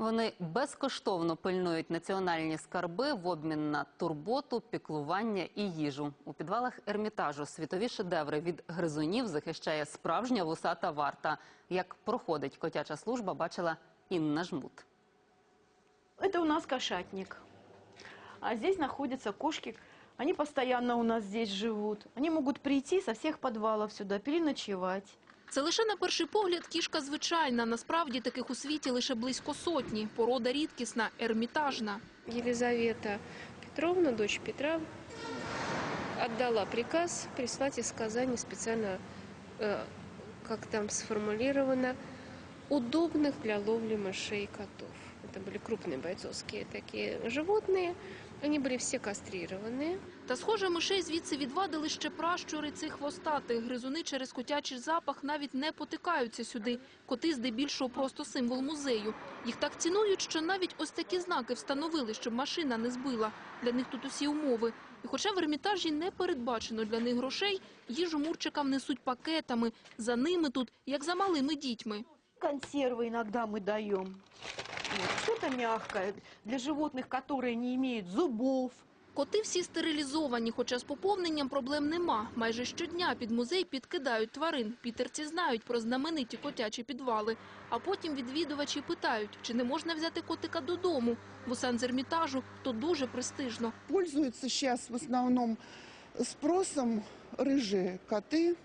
Вони безкоштовно пильнують національні скарби в обмін на турботу, піклування і їжу. У підвалах ермітажу світові шедеври від гризунів захищає справжня вусата варта. Як проходить котяча служба, бачила Інна Жмут. Это у нас кошатник. А здесь находятся кошки. Они постоянно у нас здесь живут. Они могут прийти со всех подвалов сюда, переночевать. Це лише на перший погляд кішка звичайна. Насправді таких у світі лише близько сотні. Порода рідкісна, ермітажна. Елизавета Петровна, дочь Петра, отдала приказ прислать из Казани специально, э, как там сформулировано, удобных для ловли мышей и котов. Это были крупные бойцовские такие животные. Они были все кастрированные. Та схоже, мишей звідси відвадили ще пращури цих хвостатих. Гризуни через котячий запах навіть не потикаються сюди. Коти здебільшого просто символ музею. Їх так цінують, що навіть ось такі знаки встановили, щоб машина не збила. Для них тут усі умови. І хоча в ермітажі не передбачено для них грошей, їжу мурчикам несуть пакетами. За ними тут, як за малими дітьми. Консервы иногда мы даем. Вот, Что-то мягкое для животных, которые не имеют зубов. Коти всі стерилізовані, хоча з поповненням проблем нема. Майже щодня під музей підкидають тварин. Пітерці знають про знамениті котячі підвали. А потім відвідувачі питають, чи не можна взяти котика додому. Бо санзермітажу то дуже престижно. Пользуются сейчас в основном спросом рыжие коты.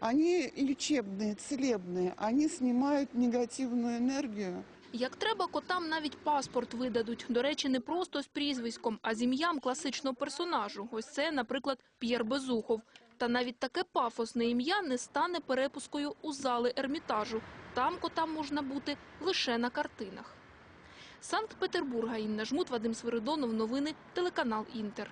Они лечебные, целебные, они снимают негативную энергию. Як треба, котам навіть паспорт видадуть. До речі, не просто з прізвиськом, а з ім'ям класичного персонажу. Ось це, наприклад, П'єр Безухов. Та навіть таке пафосне ім'я не стане перепускою у зали ермітажу. Там котам можна бути лише на картинах. Санкт-Петербурга Інна Жмут, Вадим Свиридонов. Новини телеканал Інтер.